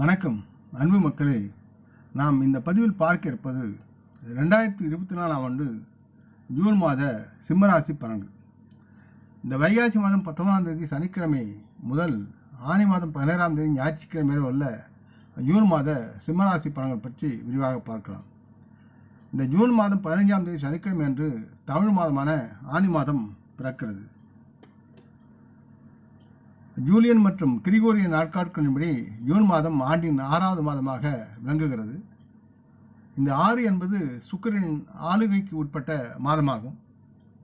வணக்கம் அன்பு மக்களே. நாம் இந்த பதிவில் பார்க்க இருப்பது ரெண்டாயிரத்தி இருபத்தி நாலாம் ஆண்டு ஜூன் மாத சிம்மராசி பலன்கள். இந்த வைகாசி மாதம் பத்தொன்பதாம் தேதி சனிக்கிழமை முதல் ஆனி மாதம் பதினேழாம் தேதி ஞாயிற்றுக்கிழமை வரை உள்ள ஜூன் மாத சிம்மராசி பலன்கள் பற்றி விரிவாக பார்க்கலாம். இந்த ஜூன் மாதம் பதினைஞ்சாம் தேதி சனிக்கிழமை அன்று தமிழ் மாதமான ஆனி மாதம் பிறக்கிறது. ஜூலியன் மற்றும் கிரிகோரியன் நாட்காட்களின்படி ஜூன் மாதம் ஆண்டின் ஆறாவது மாதமாக விளங்குகிறது. இந்த ஆறு என்பது சுக்கரின் ஆளுகைக்கு உட்பட்ட மாதமாகும்.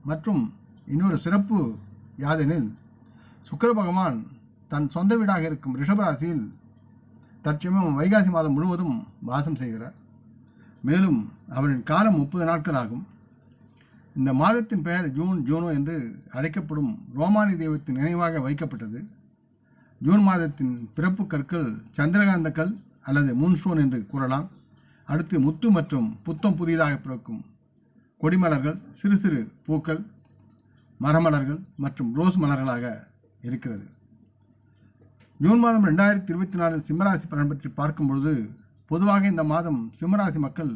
மற்றும் இன்னொரு சிறப்பு யாதெனில் சுக்கர பகவான் தன் சொந்த வீடாக இருக்கும் ரிஷபராசியில் தற்சமயம் வைகாசி மாதம் முழுவதும் வாசம் செய்கிறார். மேலும் அவரின் காலம் முப்பது நாட்கள் ஆகும். இந்த மாதத்தின் பெயர் ஜூன் ஜூனோ என்று அழைக்கப்படும் ரோமானி தெய்வத்தின் நினைவாக வைக்கப்பட்டது. ஜூன் மாதத்தின் பிறப்பு கற்கள் சந்திரகாந்த கல் அல்லது மூன்ஸ்டோன் என்று கூறலாம். அடுத்து முத்து மற்றும் புத்தம் புதிதாக பிறக்கும் கொடிமலர்கள் சிறு சிறு பூக்கள் மரமலர்கள் மற்றும் ரோஸ் மலர்களாக இருக்கிறது. ஜூன் மாதம் ரெண்டாயிரத்தி இருபத்தி நாலில் சிம்மராசி பலன் பற்றி பார்க்கும்பொழுது பொதுவாக இந்த மாதம் சிம்மராசி மக்கள்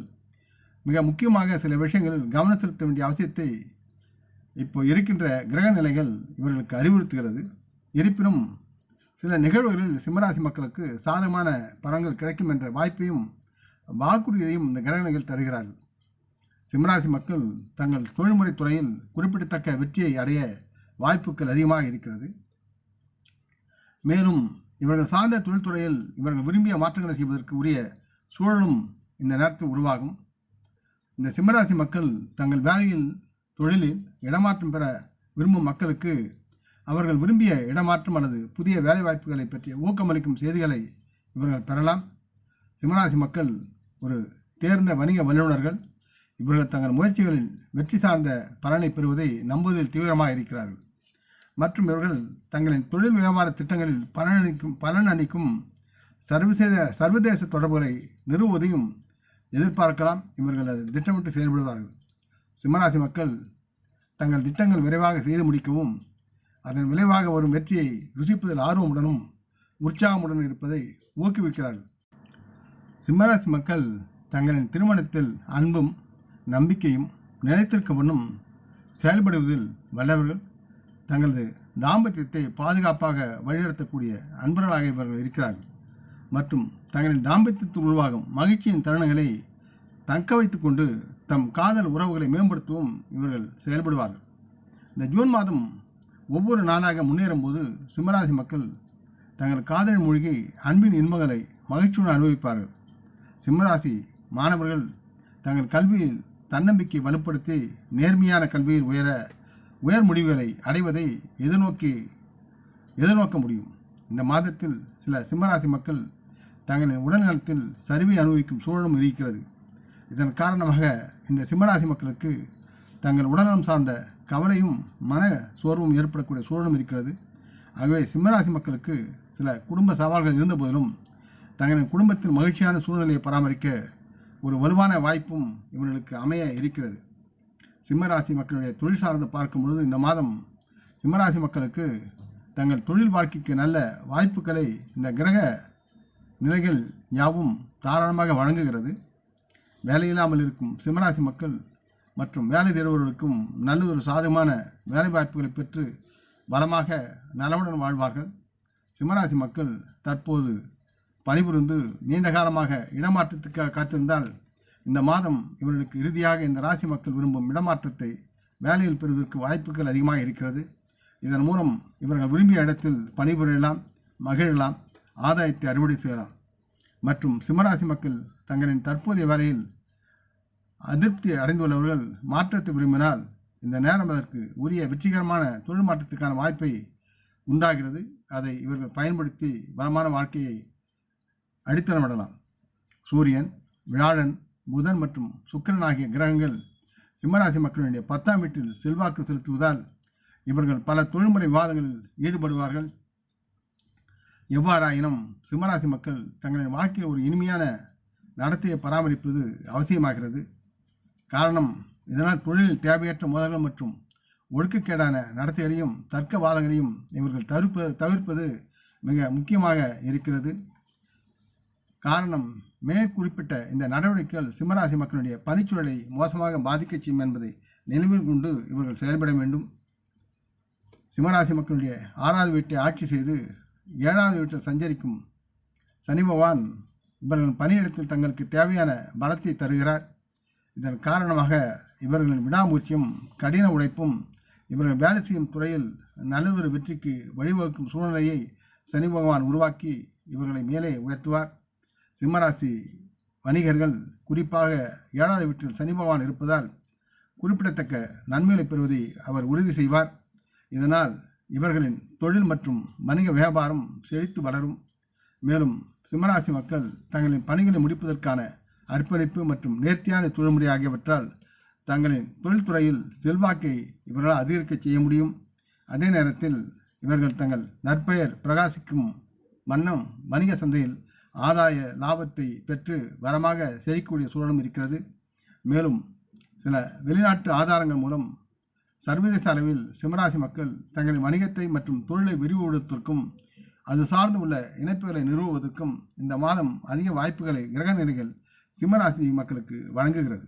மிக முக்கியமாக சில விஷயங்களில் கவனம் செலுத்த வேண்டிய அவசியத்தை இப்போ இருக்கின்ற கிரக நிலைகள் இவர்களுக்கு அறிவுறுத்துகிறது. இருப்பினும் சில நிகழ்வுகளில் சிம்மராசி மக்களுக்கு சாதகமான பலன்கள் கிடைக்கும் என்ற வாய்ப்பையும் வாக்குறுதியையும் இந்த கிரகணிகள் தருகிறார்கள். சிம்மராசி மக்கள் தங்கள் தொழில்முறை துறையில் குறிப்பிடத்தக்க வெற்றியை அடைய வாய்ப்புகள் அதிகமாக இருக்கிறது. மேலும் இவர்கள் சார்ந்த தொழில்துறையில் இவர்கள் விரும்பிய மாற்றங்களை செய்வதற்கு உரிய சூழலும் இந்த நேரத்தில் உருவாகும். இந்த சிம்மராசி மக்கள் தங்கள் வேலையில் தொழிலில் இடமாற்றம் பெற விரும்பும் மக்களுக்கு அவர்கள் விரும்பிய இடமாற்றம் அல்லது புதிய வேலைவாய்ப்புகளை பற்றிய ஊக்கமளிக்கும் செய்திகளை இவர்கள் பெறலாம். சிம்மராசி மக்கள் ஒரு தேர்ந்த வணிக வல்லுநர்கள். இவர்கள் தங்கள் முயற்சிகளில் வெற்றி சார்ந்த பலனை பெறுவதை நம்புவதில் தீவிரமாக இருக்கிறார்கள். மற்றும் இவர்கள் தங்களின் தொழில் வியாபார திட்டங்களில் பலனளிக்கும் பலன் அளிக்கும் சர்வதேச சர்வதேச தொடர்புகளை நிறுவுவதையும் எதிர்பார்க்கலாம். இவர்கள் அது திட்டமிட்டு செயல்படுவார்கள். சிம்மராசி மக்கள் தங்கள் திட்டங்கள் விரைவாக செய்து முடிக்கவும் அதன் விளைவாக வரும் வெற்றியை ருசிப்பதில் ஆர்வமுடனும் உற்சாகமுடன் இருப்பதை ஊக்குவிக்கிறார்கள். சிம்மராசி மக்கள் தங்களின் திருமணத்தில் அன்பும் நம்பிக்கையும் நிலைத்திருக்க முன்னும் செயல்படுவதில் வல்லவர்கள். தங்களது தாம்பத்தியத்தை பாதுகாப்பாக வழிநடத்தக்கூடிய அன்பர்களாக இவர்கள் இருக்கிறார்கள். மற்றும் தங்களின் தாம்பத்தியத்தில் உருவாகும் மகிழ்ச்சியின் தருணங்களை தக்க வைத்துக்கொண்டு தம் காதல் உறவுகளை மேம்படுத்தவும் இவர்கள் செயல்படுவார்கள். இந்த ஜூன் மாதம் ஒவ்வொரு நாளாக முன்னேறும் போது சிம்மராசி மக்கள் தங்கள் காதல் மூழ்கி அன்பின் இன்பங்களை மகிழ்ச்சியுடன் அனுபவிப்பார்கள். சிம்மராசி மாணவர்கள் தங்கள் கல்வியில் தன்னம்பிக்கை வலுப்படுத்தி நேர்மையான கல்வியில் உயர உயர் முடிவுகளை அடைவதை எதிர்நோக்கி எதிர்நோக்க முடியும். இந்த மாதத்தில் சில சிம்மராசி மக்கள் தங்களின் உடல்நலத்தில் சரிவை அனுபவிக்கும் சூழலும் இருக்கிறது. இதன் காரணமாக இந்த சிம்மராசி மக்களுக்கு தங்கள் உடல்நலம் சார்ந்த கவலையும் மன சோர்வும் ஏற்படக்கூடிய சூழலும் இருக்கிறது. ஆகவே சிம்மராசி மக்களுக்கு சில குடும்ப சவால்கள் இருந்த போதிலும் தங்களின் குடும்பத்தில் மகிழ்ச்சியான சூழ்நிலையை பராமரிக்க ஒரு வலுவான வாய்ப்பும் இவர்களுக்கு அமைய இருக்கிறது. சிம்மராசி மக்களுடைய தொழில் சார்ந்து பார்க்கும் பொழுது இந்த மாதம் சிம்மராசி மக்களுக்கு தங்கள் தொழில் வாழ்க்கைக்கு நல்ல வாய்ப்புகளை இந்த கிரக நிலைகள் யாவும் தாராளமாக வழங்குகிறது. வேலையில்லாமல் இருக்கும் சிம்மராசி மக்கள் மற்றும் வேலை தேடுபவர்களுக்கும் நல்லதொரு சாதகமான வேலை வாய்ப்புகளை பெற்று பலமாக நலமுடன் வாழ்வார்கள். சிம்மராசி மக்கள் தற்போது பணிபுரிந்து நீண்ட காலமாக இடமாற்றத்துக்காக காத்திருந்தால் இந்த மாதம் இவர்களுக்கு இறுதியாக இந்த ராசி மக்கள் விரும்பும் இடமாற்றத்தை வேலையில் பெறுவதற்கு வாய்ப்புகள் அதிகமாக இருக்கிறது. இதன் மூலம் இவர்கள் விரும்பிய இடத்தில் பணிபுரியலாம் மகிழலாம் ஆதாயத்தை அறுவடை செய்யலாம். மற்றும் சிம்மராசி மக்கள் தங்களின் தற்போதைய வேலையில் அதிருப்தி அடைந்துள்ளவர்கள் மாற்றத்தை விரும்பினால் இந்த நேரம் அதற்கு உரிய வெற்றிகரமான தொழில் மாற்றத்துக்கான வாய்ப்பை உண்டாகிறது. அதை இவர்கள் பயன்படுத்தி வளமான வாழ்க்கையை அடித்தளமிடலாம். சூரியன் வியாழன் புதன் மற்றும் சுக்கிரன் ஆகிய கிரகங்கள் சிம்மராசி மக்களுடைய பத்தாம் வீட்டில் செல்வாக்கு செலுத்துவதால் இவர்கள் பல தொழில்முறை விவாதங்களில் ஈடுபடுவார்கள். எவ்வாறாயினும் சிம்மராசி மக்கள் தங்களின் வாழ்க்கையில் ஒரு இனிமையான நடத்தையை பராமரிப்பது அவசியமாகிறது. காரணம் இதனால் தொழில் தேவையற்ற மோதல்கள் மற்றும் ஒழுக்கக்கேடான நடத்தைகளையும் தர்க்கவாதங்களையும் இவர்கள் தவிர்ப்ப தவிர்ப்பது மிக முக்கியமாக இருக்கிறது. காரணம் மேற்குறிப்பிட்ட இந்த நடவடிக்கைகள் சிம்மராசி மக்களுடைய பணிச்சூழலை மோசமாக பாதிக்க செய்யும் என்பதை நினைவில் கொண்டு இவர்கள் செயல்பட வேண்டும். சிம்மராசி மக்களுடைய ஆறாவது வீட்டை ஆட்சி செய்து ஏழாவது வீட்டில் சஞ்சரிக்கும் சனி பகவான் இவர்கள் பணியிடத்தில் தங்களுக்கு தேவையான பலத்தை தருகிறார். இதன் காரணமாக இவர்களின் விடாமுயற்சியும் கடின உழைப்பும் இவர்கள் வேலை செய்யும் துறையில் நல்லதொரு வெற்றிக்கு வழிவகுக்கும் சூழ்நிலையை சனி பகவான் உருவாக்கி இவர்களை மேலே உயர்த்துவார். சிம்மராசி வணிகர்கள் குறிப்பாக ஏழாவது வீட்டில் சனி பகவான் இருப்பதால் குறிப்பிடத்தக்க நன்மைகளை பெறுவதை அவர் உறுதி செய்வார். இதனால் இவர்களின் தொழில் மற்றும் வணிக வியாபாரம் செழித்து வளரும். மேலும் சிம்மராசி மக்கள் தங்களின் பணிகளை முடிப்பதற்கான அர்ப்பணிப்பு மற்றும் நேர்த்தியான தொழில்முறை ஆகியவற்றால் தங்களின் தொழில்துறையில் செல்வாக்கை இவர்களால் அதிகரிக்க செய்ய முடியும். அதே நேரத்தில் இவர்கள் தங்கள் நற்பெயர் பிரகாசிக்கும் வண்ணம் வணிக சந்தையில் ஆதாய லாபத்தை பெற்று வரமாக செழிக்கக்கூடிய சூழலும் இருக்கிறது. மேலும் சில வெளிநாட்டு ஆதாரங்கள் மூலம் சர்வதேச அளவில் சிம்மராசி மக்கள் தங்களின் வணிகத்தை மற்றும் தொழிலை விரிவுபடுத்துவதற்கும் அது சார்ந்து உள்ள இணைப்புகளை நிறுவுவதற்கும் இந்த மாதம் அதிக வாய்ப்புகளை கிரக நிலைகள் சிம்மராசி மக்களுக்கு வழங்குகிறது.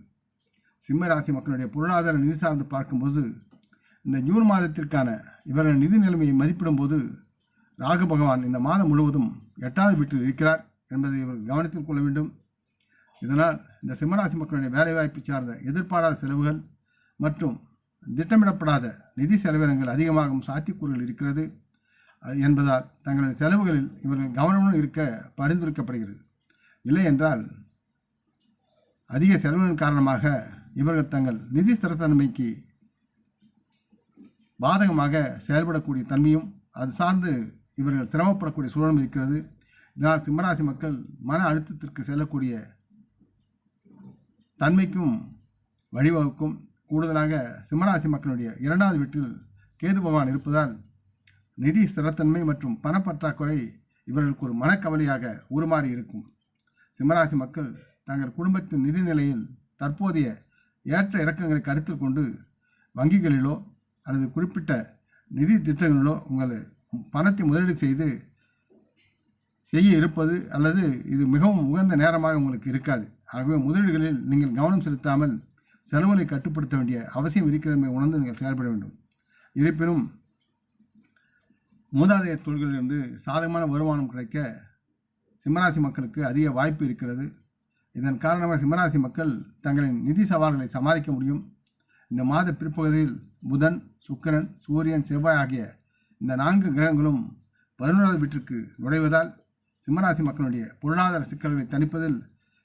சிம்மராசி மக்களுடைய பொருளாதார நிதி சார்ந்து பார்க்கும்போது இந்த ஜூன் மாதத்திற்கான இவர்கள் நிதி நிலைமையை மதிப்பிடும்போது ராகு பகவான் இந்த மாதம் முழுவதும் எட்டாவது வீட்டில் இருக்கிறார் என்பதை இவர்கள் கவனத்தில் கொள்ள வேண்டும். இதனால் இந்த சிம்மராசி மக்களுடைய வேலைவாய்ப்பு சார்ந்த எதிர்பாராத செலவுகள் மற்றும் திட்டமிடப்படாத நிதி செலவினங்கள் அதிகமாகும் சாத்தியக்கூறுகள் இருக்கிறது. என்பதால் தங்களின் செலவுகளில் இவர்கள் கவனமுடன் இருக்க பரிந்துரைக்கப்படுகிறது. இல்லை என்றால் அதிக செலவுகளின் காரணமாக இவர்கள் தங்கள் நிதி ஸ்திரத்தன்மைக்கு பாதகமாக செயல்படக்கூடிய தன்மையும் அது சார்ந்து இவர்கள் சிரமப்படக்கூடிய சூழலும் இருக்கிறது. இதனால் சிம்மராசி மக்கள் மன அழுத்தத்திற்கு செல்லக்கூடிய தன்மைக்கும் வழிவகுக்கும். கூடுதலாக சிம்மராசி மக்களுடைய இரண்டாவது வீட்டில் கேது பகவான் இருப்பதால் நிதி ஸ்திரத்தன்மை மற்றும் பணப்பற்றாக்குறை இவர்களுக்கு ஒரு மனக்கவலையாக உருமாறி இருக்கும். சிம்மராசி மக்கள் தங்கள் குடும்பத்தின் நிதி நிலையில் தற்போதைய ஏற்ற இறக்கங்களை கருத்தில் கொண்டு வங்கிகளிலோ அல்லது குறிப்பிட்ட நிதி திட்டங்களிலோ உங்கள் பணத்தை முதலீடு செய்து செய்ய இருப்பது அல்லது இது மிகவும் உகந்த நேரமாக உங்களுக்கு இருக்காது. ஆகவே முதலீடுகளில் நீங்கள் கவனம் செலுத்தாமல் செலவுகளை கட்டுப்படுத்த வேண்டிய அவசியம் இருக்கிறதை உணர்ந்து நீங்கள் செயல்பட வேண்டும். இருப்பினும் மூதாதைய தொழில்களிலிருந்து சாதகமான வருமானம் கிடைக்க சிம்மராசி மக்களுக்கு அதிக வாய்ப்பு இருக்கிறது. இதன் காரணமாக சிம்மராசி மக்கள் தங்களின் நிதி சவால்களை சமாளிக்க முடியும். இந்த மாத பிற்பகுதியில் புதன் சுக்கிரன் சூரியன் செவ்வாய் ஆகிய இந்த நான்கு கிரகங்களும் பதினோராவது வீட்டிற்கு நுழைவதால் சிம்மராசி மக்களுடைய பொருளாதார சிக்கல்களை தணிப்பதில்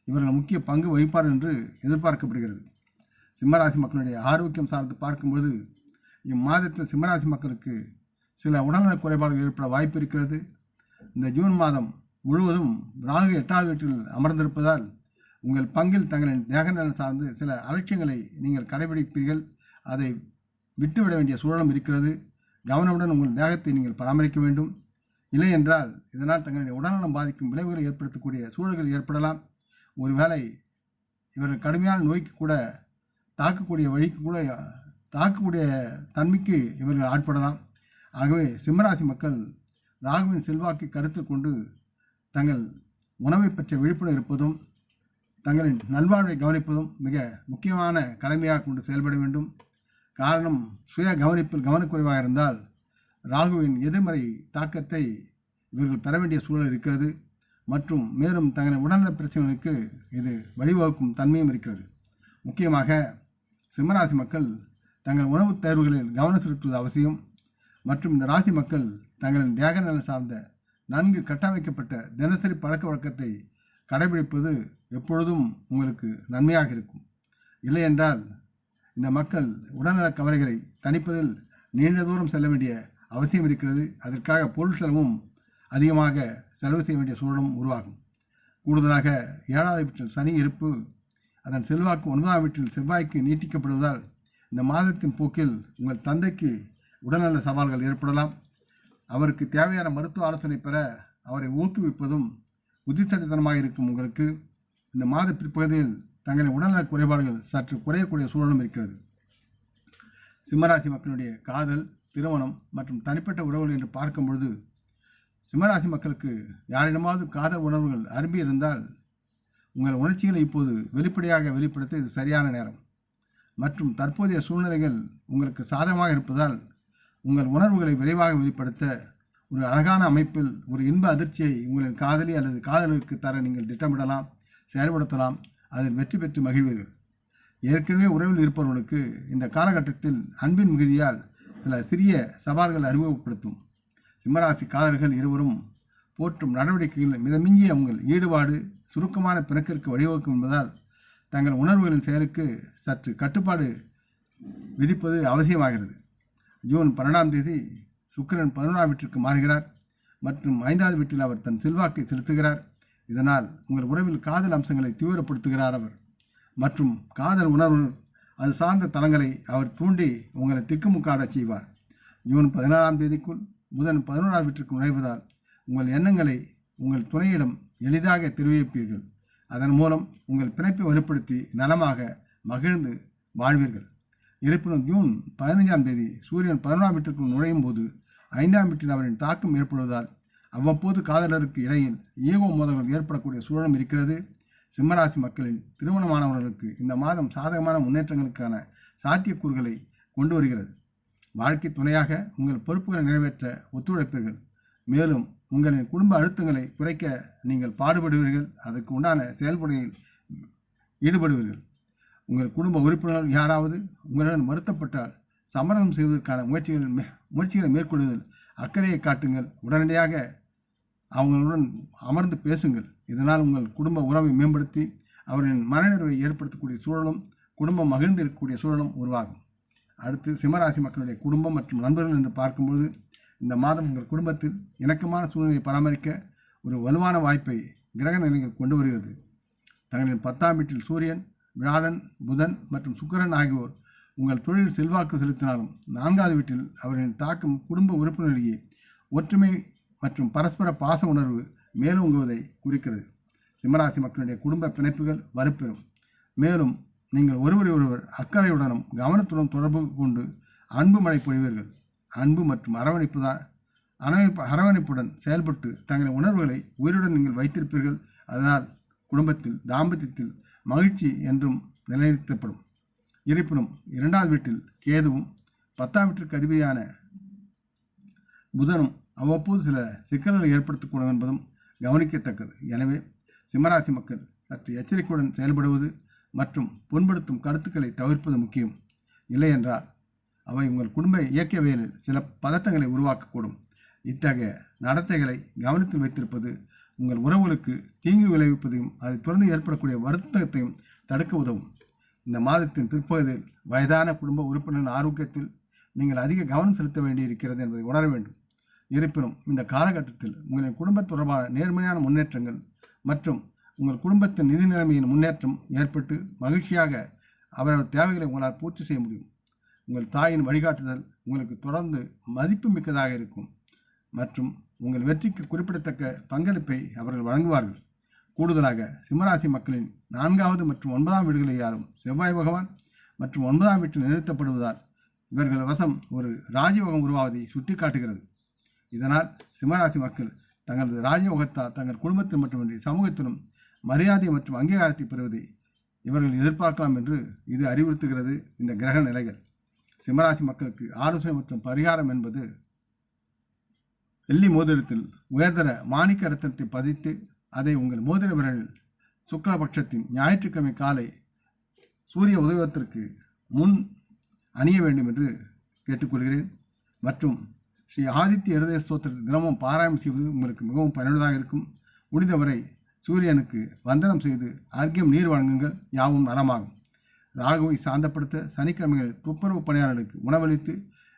இவர்கள் முக்கிய பங்கு வகிப்பார் என்று எதிர்பார்க்கப்படுகிறது. சிம்மராசி மக்களுடைய ஆரோக்கியம் சார்ந்து பார்க்கும்போது இம்மாதத்தில் சிம்மராசி மக்களுக்கு சில உடல்நலக் குறைபாடுகள் ஏற்பட வாய்ப்பு இருக்கிறது. இந்த ஜூன் மாதம் முழுவதும் ராகு எட்டாவது வீட்டில் அமர்ந்திருப்பதால் உங்கள் பங்கில் தங்களின் தேக நலன் சார்ந்து சில அலட்சியங்களை நீங்கள் கடைபிடிப்பீர்கள். அதை விட்டுவிட வேண்டிய சூழலும் இருக்கிறது. கவனமுடன் உங்கள் தேகத்தை நீங்கள் பராமரிக்க வேண்டும். இல்லை என்றால் இதனால் தங்களுடைய உடல்நலம் பாதிக்கும் விளைவுகளை ஏற்படுத்தக்கூடிய சூழல்கள் ஏற்படலாம். ஒருவேளை இவர்கள் கடுமையான நோய்க்கு கூட தாக்கக்கூடிய வழிக்கு கூட தாக்கக்கூடிய தன்மைக்கு இவர்கள் ஆட்படலாம். ஆகவே சிம்மராசி மக்கள் ராகுவின் செல்வாக்கை கருத்தில் கொண்டு தங்கள் உணவை பற்றிய விழிப்புணர்வு இருப்பதும் தங்களின் நல்வாழ்வை கவனிப்பதும் மிக முக்கியமான கடமையாக கொண்டு செயல்பட வேண்டும். காரணம் சுய கவனிப்பில் கவனக்குறைவாக இருந்தால் ராகுவின் எதிர்மறை தாக்கத்தை இவர்கள் பெற வேண்டிய சூழல் இருக்கிறது. மற்றும் மேலும் தங்களின் உடல்நல பிரச்சனைகளுக்கு இது வழிவகுக்கும் தன்மையும் இருக்கிறது. முக்கியமாக சிம்மராசி மக்கள் தங்கள் உணவுத் தேர்வுகளில் கவனம் செலுத்துவது அவசியம். மற்றும் இந்த ராசி மக்கள் தங்களின் தேக நலன் சார்ந்த நன்கு கட்டமைக்கப்பட்ட தினசரி பழக்க வழக்கத்தை கடைபிடிப்பது எப்பொழுதும் உங்களுக்கு நன்மையாக இருக்கும். இல்லை என்றால் இந்த மக்கள் உடல்நல கவலைகளை தணிப்பதில் நீண்ட தூரம் செல்ல வேண்டிய அவசியம் இருக்கிறது. அதற்காக பொருள் செலவும் அதிகமாக செலவு செய்ய வேண்டிய சூழலும் உருவாகும். கூடுதலாக ஏழாவது வீட்டில் சனி இருப்பு அதன் செல்வாக்கு ஒன்பதாம் வீட்டில் செவ்வாய்க்கு நீட்டிக்கப்படுவதால் இந்த மாதத்தின் போக்கில் உங்கள் தந்தைக்கு உடல்நல சவால்கள் ஏற்படலாம். அவருக்கு தேவையான மருத்துவ ஆலோசனை பெற அவரை ஊக்குவிப்பதும் புத்திசாலித்தனமாக இருக்கும் உங்களுக்கு இந்த மாத பிற்பகுதியில் தங்களின் உடல்நல குறைபாடுகள் சற்று குறையக்கூடிய சூழலும் இருக்கிறது. சிம்மராசி மக்களுடைய காதல் திருமணம் மற்றும் தனிப்பட்ட உறவுகள் என்று பார்க்கும் பொழுது சிம்மராசி மக்களுக்கு யாரிடமாவது காதல் உணர்வுகள் அரும்பி இருந்தால் உங்கள் உணர்ச்சிகளை இப்போது வெளிப்படையாக வெளிப்படுத்த இது சரியான நேரம். மற்றும் தற்போதைய சூழ்நிலைகள் உங்களுக்கு சாதகமாக இருப்பதால் உங்கள் உணர்வுகளை விரைவாக வெளிப்படுத்த ஒரு அழகான அமைப்பில் ஒரு இன்ப அதிர்ச்சியை உங்களின் காதலி அல்லது காதலருக்கு தர நீங்கள் திட்டமிடலாம் செயல்படுத்தலாம் அதில் வெற்றி பெற்று மகிழ்வீர்கள். ஏற்கனவே உறவில் இருப்பவர்களுக்கு இந்த காலகட்டத்தில் அன்பின் மிகுதியால் சில சிறிய சவால்கள் அறிமுகப்படுத்தும். சிம்மராசி காதலர்கள் இருவரும் போற்றும் நடவடிக்கைகள் மிதமிஞ்சிய உங்கள் ஈடுபாடு சுருக்கமான பிறக்கிற்கு வழிவகுக்கும் என்பதால் தங்கள் உணர்வுகளின் செயலுக்கு சற்று கட்டுப்பாடு விதிப்பது அவசியமாகிறது. ஜூன் பன்னெண்டாம் தேதி சுக்கிரன் பதினொன்றாம் வீட்டிற்கு மாறுகிறார் மற்றும் ஐந்தாவது வீட்டில் அவர் தன் செல்வாக்கை செலுத்துகிறார். இதனால் உங்கள் உறவில் காதல் அம்சங்களை தீவிரப்படுத்துகிறார் அவர். மற்றும் காதல் உணர்வு அது சார்ந்த தலங்களை அவர் தூண்டி உங்களை திக்குமுக்காடச் செய்வார். ஜூன் பதினாறாம் தேதிக்குள் புதன் பதினோராம் வீட்டிற்கு நுழைவதால் உங்கள் எண்ணங்களை உங்கள் துணையிடம் எளிதாக தெரிவிப்பீர்கள். அதன் மூலம் உங்கள் பிணைப்பை வலுப்படுத்தி நலமாக மகிழ்ந்து வாழ்வீர்கள். இருப்பினும் ஜூன் பதினைஞ்சாம் தேதி சூரியன் பதினொன்றாம் வீட்டிற்குள் நுழையும் போது ஐந்தாம் வீட்டில் அவரின் தாக்கம் ஏற்படுவதால் அவ்வப்போது காதலருக்கு இடையில் ஈகோ மோதல்கள் ஏற்படக்கூடிய சூழலும் இருக்கிறது. சிம்மராசி மக்களின் திருமணமானவர்களுக்கு இந்த மாதம் சாதகமான முன்னேற்றங்களுக்கான சாத்தியக்கூறுகளை கொண்டு வருகிறது. வாழ்க்கை துணையாக உங்கள் பொறுப்புகளை நிறைவேற்ற ஒத்துழைப்பீர்கள். மேலும் உங்களின் குடும்ப அழுத்தங்களை குறைக்க நீங்கள் பாடுபடுவீர்கள். அதற்கு உண்டான செயல்முறையில் ஈடுபடுவீர்கள். உங்கள் குடும்ப உறுப்பினர்கள் யாராவது உங்களுடன் வருத்தப்பட்டால் சமரசம் செய்வதற்கான முயற்சிகள் மே- முயற்சிகளை மேற்கொள்வதில் அக்கறையை காட்டுங்கள். உடனடியாக அவங்களுடன் அமர்ந்து பேசுங்கள். இதனால் உங்கள் குடும்ப உறவை மேம்படுத்தி அவரின் மனநிறைவை ஏற்படுத்தக்கூடிய சூழலும் குடும்பம் மகிழ்ந்து இருக்கக்கூடிய சூழலும் உருவாகும். அடுத்து சிம்மராசி மக்களுடைய குடும்பம் மற்றும் நண்பர்கள் என்று பார்க்கும்போது இந்த மாதம் உங்கள் குடும்பத்தில் இணக்கமான சூழ்நிலையை பராமரிக்க ஒரு வலுவான வாய்ப்பை கிரக நிலைகள் கொண்டு வருகிறது. தங்களின் பத்தாம் வீட்டில் சூரியன் வியாழன் புதன் மற்றும் சுக்கரன் ஆகியோர் உங்கள் தொழில் செல்வாக்கு செலுத்தினாலும் நான்காவது வீட்டில் அவரின் தாக்கம் குடும்ப உறுப்பினரிடையே ஒற்றுமை மற்றும் பரஸ்பர பாச உணர்வு மேலோங்குவதை குறிக்கிறது. சிம்மராசி மக்களுடைய குடும்ப பிணைப்புகள் வலுப்பெறும். மேலும் நீங்கள் ஒருவரை ஒருவர் அக்கறையுடனும் கவனத்துடன் தொடர்பு கொண்டு அன்பு மழை பொழிவீர்கள். அன்பு மற்றும் அரவணைப்பு தான் அரவணைப்பு அரவணைப்புடன் செயல்பட்டு தங்களின் உணர்வுகளை உயிருடன் நீங்கள் வைத்திருப்பீர்கள். அதனால் குடும்பத்தில் தாம்பத்தியத்தில் மகிழ்ச்சி என்றும் நிலைநிறுத்தப்படும். இருப்பினும் இரண்டாவது வீட்டில் கேதுவும் பத்தாம் வீட்டிற்கு அதிபதியான புதனும் அவ்வப்போது சில சிக்கல்களை ஏற்படுத்தக்கூடும் என்பதும் கவனிக்கத்தக்கது. எனவே சிம்மராசி மக்கள் சற்று எச்சரிக்கையுடன் செயல்படுவது மற்றும் புண்படுத்தும் கருத்துக்களை தவிர்ப்பது முக்கியம். இல்லையென்றால் அவை உங்கள் குடும்ப இயக்கவியலில் சில பதட்டங்களை உருவாக்கக்கூடும். இத்தகைய நடத்தைகளை கவனத்தில் வைத்திருப்பது உங்கள் உறவுகளுக்கு தீங்கு விளைவிப்பதையும் அதை தொடர்ந்து ஏற்படக்கூடிய வருத்தத்தையும் தடுக்க உதவும். இந்த மாதத்தின் பிற்பகுதியில் வயதான குடும்ப உறுப்பினரின் ஆரோக்கியத்தில் நீங்கள் அதிக கவனம் செலுத்த வேண்டியிருக்கிறது என்பதை உணர வேண்டும். இருப்பினும் இந்த காலகட்டத்தில் உங்களின் குடும்ப தொடர்பான நேர்மையான முன்னேற்றங்கள் மற்றும் உங்கள் குடும்பத்தின் நிதி நிலைமையின் முன்னேற்றம் ஏற்பட்டு மகிழ்ச்சியாக அவரவர் தேவைகளை உங்களால் பூர்த்தி செய்ய முடியும். உங்கள் தாயின் வழிகாட்டுதல் உங்களுக்கு தொடர்ந்து மதிப்பு மிக்கதாக இருக்கும் மற்றும் உங்கள் வெற்றிக்கு குறிப்பிடத்தக்க பங்களிப்பை அவர்கள் வழங்குவார்கள். கூடுதலாக சிம்மராசி மக்களின் நான்காவது மற்றும் ஒன்பதாம் வீடுகளில் யாரும் செவ்வாய் பகவான் மற்றும் ஒன்பதாம் வீட்டில் நிறுத்தப்படுவதால் இவர்கள் வசம் ஒரு ராஜயோகம் உருவாவதை சுட்டிக்காட்டுகிறது. இதனால் சிம்மராசி மக்கள் தங்களது ராஜயோகத்தால் தங்கள் குடும்பத்தில் மட்டுமின்றி சமூகத்திலும் மரியாதை மற்றும் அங்கீகாரத்தை பெறுவதை இவர்கள் எதிர்பார்க்கலாம் என்று இது அறிவுறுத்துகிறது இந்த கிரக நிலைகள். சிம்மராசி மக்களுக்கு ஆலோசனை மற்றும் பரிகாரம் என்பது வெள்ளி மோதிரத்தில் உயர்தர மாணிக்க ரத்தனத்தை பதித்து அதை உங்கள் மோதிர விரல் சுக்லபட்சத்தின் ஞாயிற்றுக்கிழமை காலை சூரிய உதயத்திற்கு முன் அணிய வேண்டும் என்று கேட்டுக்கொள்கிறேன். மற்றும் ஸ்ரீ ஆதித்ய இருதய ஸ்தோத்திரத்தை தினமும் பாராயணம் செய்வது உங்களுக்கு மிகவும் பயனுள்ளதாக இருக்கும். முடிந்தவரை சூரியனுக்கு வந்தனம் செய்து அர்க்கியம் நீர் வழங்குங்கள். யாவும் நலமாகும். ராகுவை சாந்தப்படுத்த சனிக்கிழமைகளில் துப்புரவு பணியாளர்களுக்கு உணவளித்து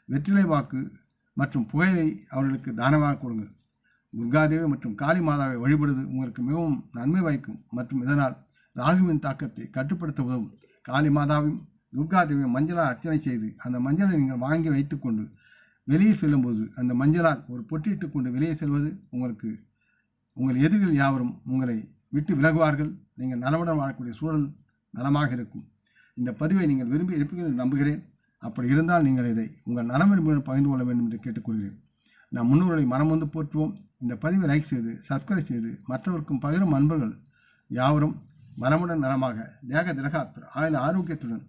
வெற்றிலை வாக்கு மற்றும் புகையிலை அவர்களுக்கு தானமாக கொடுங்கள். துர்காதேவி மற்றும் காளி மாதாவை வழிபடுவது உங்களுக்கு மிகவும் நன்மை வாய்க்கும். மற்றும் இதனால் ராகுவின் தாக்கத்தை கட்டுப்படுத்த உதவும். காளி மாதாவையும் துர்காதேவியும் மஞ்சளால் அர்ச்சனை செய்து அந்த மஞ்சளை நீங்கள் வாங்கி வைத்துக்கொண்டு வெளியே செல்லும்போது அந்த மஞ்சளால் ஒரு பொட்டிட்டு கொண்டு வெளியே செல்வது உங்களுக்கு உங்கள் எதிரிகள் யாவரும் உங்களை விட்டு விலகுவார்கள். நீங்கள் நலவுடன் வாழக்கூடிய சூழல் நலமாக இருக்கும். இந்த பதிவை நீங்கள் விரும்பி இருப்பீர்கள் நம்புகிறேன். அப்படி இருந்தால் நீங்கள் இதை உங்கள் நலம் விரும்பியுடன் பகிர்ந்து கொள்ள வேண்டும் என்று கேட்டுக்கொள்கிறேன். நம் முன்னோர்களை மனம் வந்து போற்றுவோம். இந்த பதிவை லைக் செய்து சப்ஸ்கிரைப் செய்து மற்றவருக்கும் பகிரும் அன்பர்கள் யாவரும் மனமுடன் நலமாக தேக திரகாத்திர ஆயுத ஆரோக்கியத்துடன்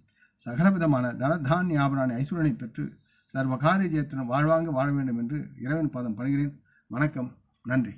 சகலவிதமான தனதான் யாபரான ஐஸ்வரனை பெற்று சர்வகாரிய ஜெயத்துடன் வாழ்வாங்க வாழ வேண்டும் என்று இறைவன் பாதம் படுகிறேன் வணக்கம். நன்றி.